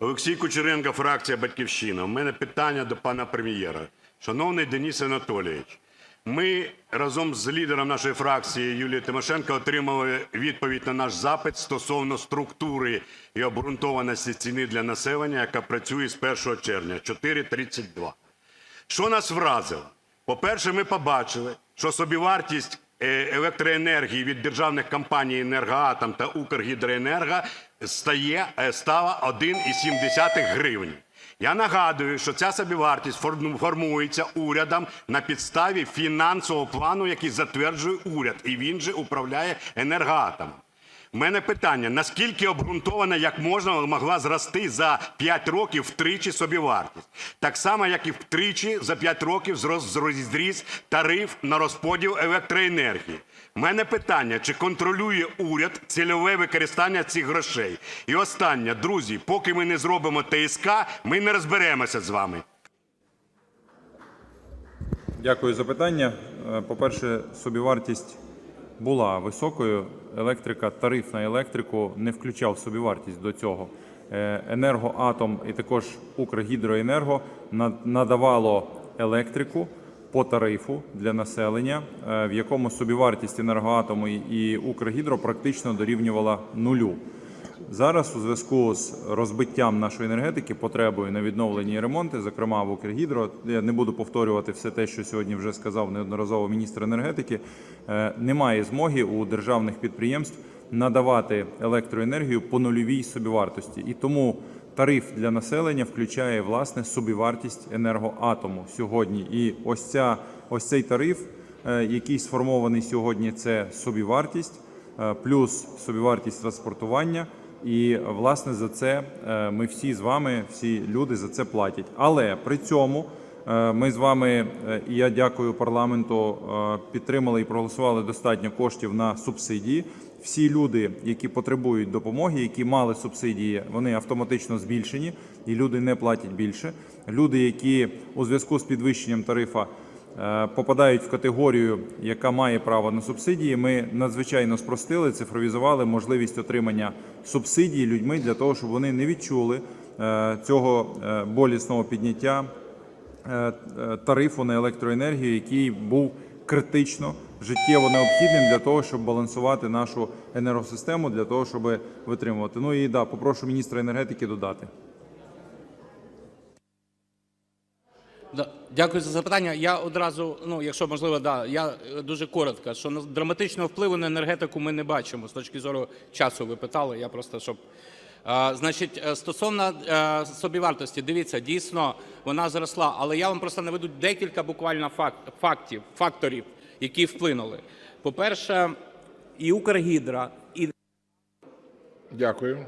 Олексій Кучеренко, фракція Батьківщина. У мене питання до пана прем'єра. Шановний Денис Анатолійович, ми разом з лідером нашої фракції Юлією Тимошенко отримали відповідь на наш запит стосовно структури і обґрунтованості ціни для населення, яка працює з 1 червня 4,32. Що нас вразило? По-перше, ми побачили, що собівартість електроенергії від державних компаній «Енергоатом» та «Укргідроенерго» стає, е, стала 1,7 гривень. Я нагадую, що ця собівартість форму- формується урядом на підставі фінансового плану, який затверджує уряд, і він же управляє «Енергоатомом». Мене питання: наскільки обґрунтована, як можна могла зрости за 5 років втричі собівартість? Так само, як і втричі за 5 років зріс тариф на розподіл електроенергії. Мене питання: чи контролює уряд цільове використання цих грошей? І останнє, друзі, поки ми не зробимо ТСК, ми не розберемося з вами. Дякую за питання. Е, По-перше, собівартість була високою. Електрика, тариф на електрику не включав собівартість до цього. Е, Енергоатом і також Укргідроенерго на- надавало електрику по тарифу для населення, е, в якому собівартість енергоатому і Укргідро практично дорівнювала нулю. Зараз у зв'язку з розбиттям нашої енергетики, потребою на відновлення і ремонти, зокрема в Укргідро, я не буду повторювати все те, що сьогодні вже сказав неодноразово міністр енергетики. е, Немає змоги у державних підприємств надавати електроенергію по нульовій собівартості, і тому тариф для населення включає власне собівартість енергоатому сьогодні. І ось ця ось цей тариф, е, який сформований сьогодні, це собівартість е, плюс собівартість транспортування. І власне за це е, ми всі з вами, всі люди за це платять. Але при цьому е, ми з вами, е, і я дякую парламенту, підтримали і проголосували достатньо коштів на субсидії. Всі люди, які потребують допомоги, які мали субсидії, вони автоматично збільшені, і люди не платять більше. Люди, які у зв'язку з підвищенням тарифа попадають в категорію, яка має право на субсидії. Ми надзвичайно спростили, цифровізували можливість отримання субсидій людьми для того, щоб вони не відчули е, цього е, болісного підняття е, е, тарифу на електроенергію, який був критично життєво необхідним для того, щоб балансувати нашу енергосистему, для того, щоб витримувати. Ну і да, попрошу міністра енергетики додати. Да, Дякую за запитання. Я одразу, ну якщо можливо, да, я е, дуже коротко, що на- драматичного впливу на енергетику ми не бачимо з точки зору часу. Ви питали. Я просто щоб. А, значить, е, стосовно е, собівартості, дивіться, дійсно вона зросла, але я вам просто наведу декілька буквально факт, фактів, факторів, які вплинули. По-перше, і Укргідра, і Дякую.